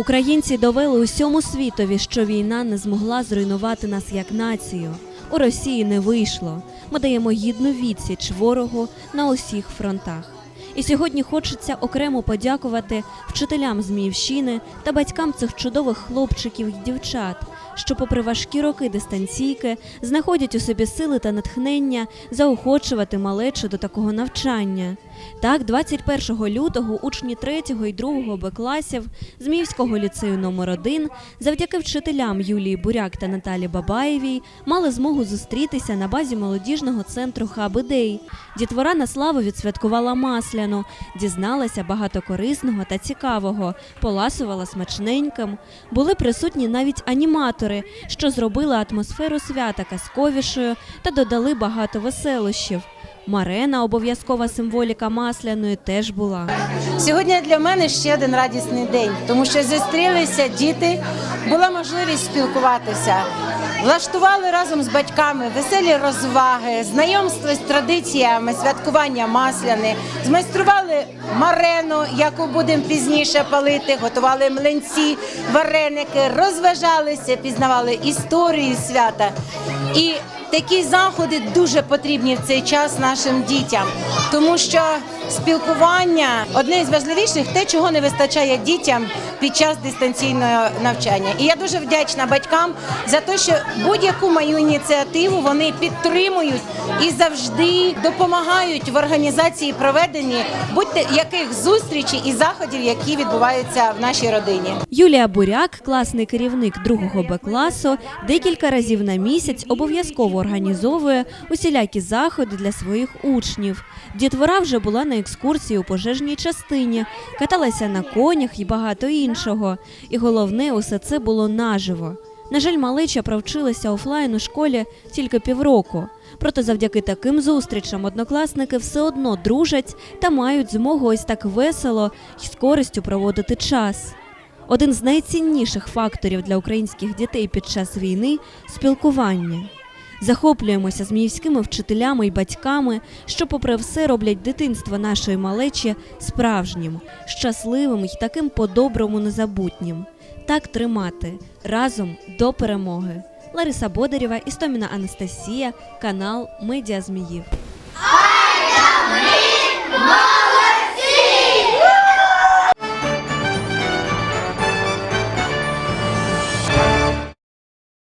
Українці довели усьому світові, що війна не змогла зруйнувати нас як націю. У Росії не вийшло. Ми даємо гідну відсіч ворогу на усіх фронтах. І сьогодні хочеться окремо подякувати вчителям Зміївщини та батькам цих чудових хлопчиків і дівчат, що, попри важкі роки дистанційки, знаходять у собі сили та натхнення заохочувати малечу до такого навчання. Так, 21 лютого учні 3 і 2 Б класів Зміївського ліцею номер 1 завдяки вчителям Юлії Буряк та Наталі Бабаєвій мали змогу зустрітися на базі молодіжного центру Хаб ідей. Дітвора на славу відсвяткувала масляну, дізналася багато корисного та цікавого, поласувала смачненьким. Були присутні навіть аніматори, що зробили атмосферу свята казковішою та додали багато веселощів. Марена, обов'язкова символіка масляної, теж була. Сьогодні для мене ще один радісний день, тому що зустрілися діти, була можливість спілкуватися. Влаштували разом з батьками веселі розваги, знайомство з традиціями святкування масляни, змайстрували марену, яку будемо пізніше палити, готували млинці, вареники, розважалися, пізнавали історію свята. І такі заходи дуже потрібні в цей час нашим дітям, тому що спілкування одне із важливіших те, чого не вистачає дітям під час дистанційного навчання. І я дуже вдячна батькам за те, що будь-яку мою ініціативу вони підтримують і завжди допомагають в організації проведенні будь-те яких зустрічей і заходів, які відбуваються в нашій родині. Юлія Буряк, класний керівник другого Б класу, декілька разів на місяць обов'язково організовує усілякі заходи для своїх учнів. Дітвора вже була на екскурсії у пожежній частині, каталася на конях і багато іншого. І головне, усе це було наживо. На жаль, малеча провчилася офлайн у школі тільки півроку. Проте завдяки таким зустрічам однокласники все одно дружать та мають змогу ось так весело і з користю проводити час. Один з найцінніших факторів для українських дітей під час війни спілкування. Захоплюємося зміївськими вчителями і батьками, що, попри все, роблять дитинство нашої малечі справжнім, щасливим і таким по-доброму незабутнім. Так тримати разом до перемоги. Лариса Бодарєва, Істоміна Анастасія, канал Медіа Зміїв.